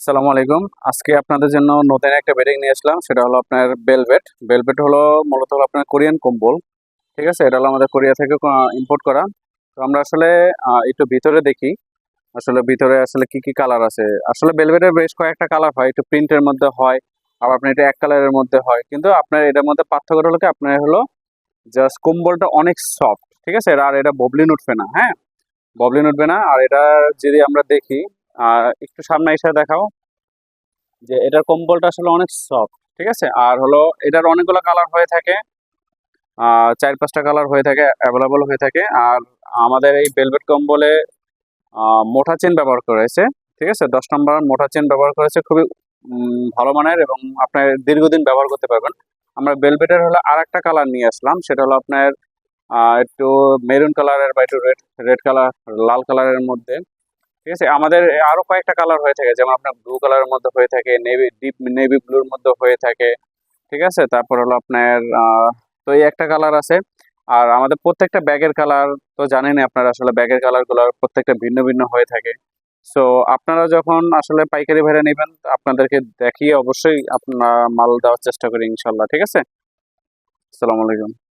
আসসালামু আলাইকুম। আজকে আপনাদের জন্য নতুন একটা বেডিং নিয়ে আসলাম। সেটা হলো আপনার বেলভেট বেলভেট হলো মূলত হলো আপনার কোরিয়ান কম্বল। ঠিক আছে? এটা হলো আমাদের কোরিয়া থেকে ইম্পোর্ট করা। তো আমরা আসলে একটু ভিতরে দেখি। আসলে ভিতরে আসলে কি কি কালার আছে? আসলে বেলভেটের বেশ কয়েকটা কালার হয়। একটু প্রিন্টের মধ্যে হয়, আবার আপনার এটা এক কালারের মধ্যে হয়। কিন্তু আপনার এটার মধ্যে পার্থক্য হলো কি? আপনার হলো জাস্ট কম্বলটা অনেক সফট ঠিক আছে? আর এটা ববলিন উঠবে না হ্যাঁ? ববলিন উঠবে না আর এটা যদি আমরা দেখি আহ, একটু সামনে এসে দেখাও যে এটার কম্বলটা আসলে অনেক সফট ঠিক আছে? আর হলো এটার অনেকগুলো কালার হয়ে থাকে চার পাঁচটা কালার হয়ে থাকে অ্যাভেলেবল হয়ে থাকে। আর আমাদের এই বেলভেট কম্বলে মোটা চেন ব্যবহার করেছে ঠিক আছে? দশ নম্বর মোটা চেন ব্যবহার করেছে খুবই ভালো মানের এবং আপনার দীর্ঘদিন ব্যবহার করতে পারবেন। আমরা বেলভেটের হলো আর একটা কালার নিয়ে আসলাম সেটা হলো আপনার একটু মেরুন কালারের বা একটু রেড রেড কালার লাল কালারের মধ্যে। ঠিক আছে? আমাদের আরও কয়েকটা কালার হয়ে থাকে, যেমন আপনার ব্লু কালারের মধ্যে হয়ে থাকে নেভি ডিপ নেভি ব্লুর মধ্যে হয়ে থাকে, ঠিক আছে? তারপর হলো আপনার তো এই একটা কালার আছে। আর আমাদের প্রত্যেকটা ব্যাগের কালার তো জানেনই আপনারা, আসলে ব্যাগের কালারগুলো প্রত্যেকটা ভিন্ন ভিন্ন হয়ে থাকে। সো আপনারা যখন আসলে পাইকারি ভাড়া নেবেন, আপনাদেরকে দেখিয়ে অবশ্যই আপনার মাল দেওয়ার চেষ্টা করি ইনশাল্লাহ, ঠিক আছে? আসসালামু আলাইকুম।